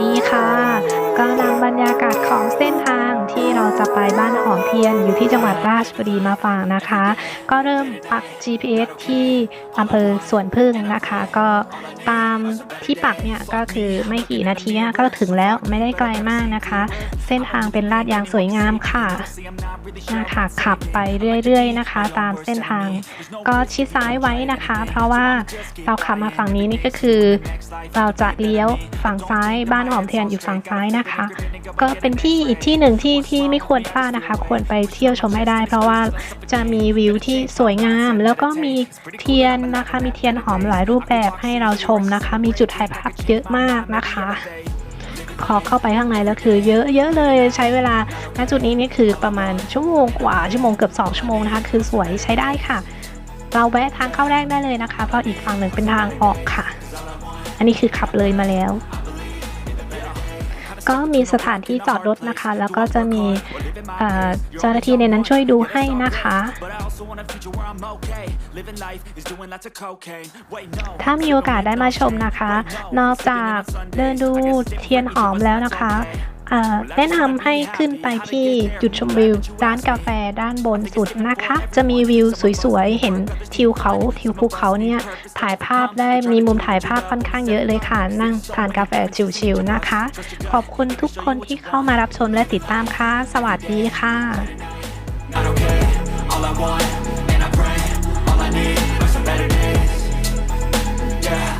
ดีค่ะ จะไปบ้านหอมเทียนอยู่ที่จังหวัดราชบุรีมาฝากนะคะ ก็เริ่มปัก GPS ที่อำเภอสวนพึ่งนะคะ ก็ตามที่ปักเนี่ยก็คือไม่กี่นาทีก็ถึงแล้วไม่ได้ไกลมากนะคะ เส้นทางเป็นลาดยางสวยงามค่ะนะคะขับไปเรื่อยๆนะคะ ตามเส้นทางก็ชิดซ้ายไว้นะคะ เพราะว่าเราขับมาฝั่งนี้นี่ก็คือเราจะเลี้ยวฝั่งซ้ายบ้านหอมเทียนอยู่ฝั่งซ้ายนะคะ ก็เป็นที่อีกที่หนึ่งที่ที่ไม่ควรควรพลาดนะคะ ควรไปเที่ยวชมให้ได้ เพราะว่าจะมีวิวที่สวยงาม แล้วก็มีเทียนนะคะ มีเทียนหอมหลายรูปแบบให้เราชมนะคะ มีจุดถ่ายภาพเยอะมากนะคะพอเข้าไปข้างในแล้วคือเยอะเยอะเลยใช้เวลาณจุดนี้นี่คือประมาณชั่วโมงกว่าชั่วโมงเกือบ 2 ชั่วโมงนะคะ คือสวยใช้ได้ค่ะ เราแวะทางเข้าแรกได้เลยนะคะ เพราะอีกฝั่งหนึ่งเป็นทางออกค่ะ อันนี้คือขับเลยมาแล้ว ก็มีสถานที่จอดรถนะคะ แล้วก็จะมีเจ้าหน้าที่ในนั้นช่วยดูให้นะคะ ถ้ามีโอกาสได้มาชมนะคะ นอกจากเดินดูเทียนหอมแล้วนะคะ แนะนำให้ขึ้นไปที่จุดชมวิว ร้านกาแฟด้านบนสุดนะคะ จะมีวิวสวยๆ เห็นทิวเขาทิวภูเขาเนี่ยถ่ายภาพได้มีมุมถ่ายภาพค่อนข้างเยอะเลยค่ะ นั่งทานกาแฟชิลๆนะคะ ขอบคุณทุกคนที่เข้ามารับชมและติดตามค่ะ สวัสดีค่ะ Yeah.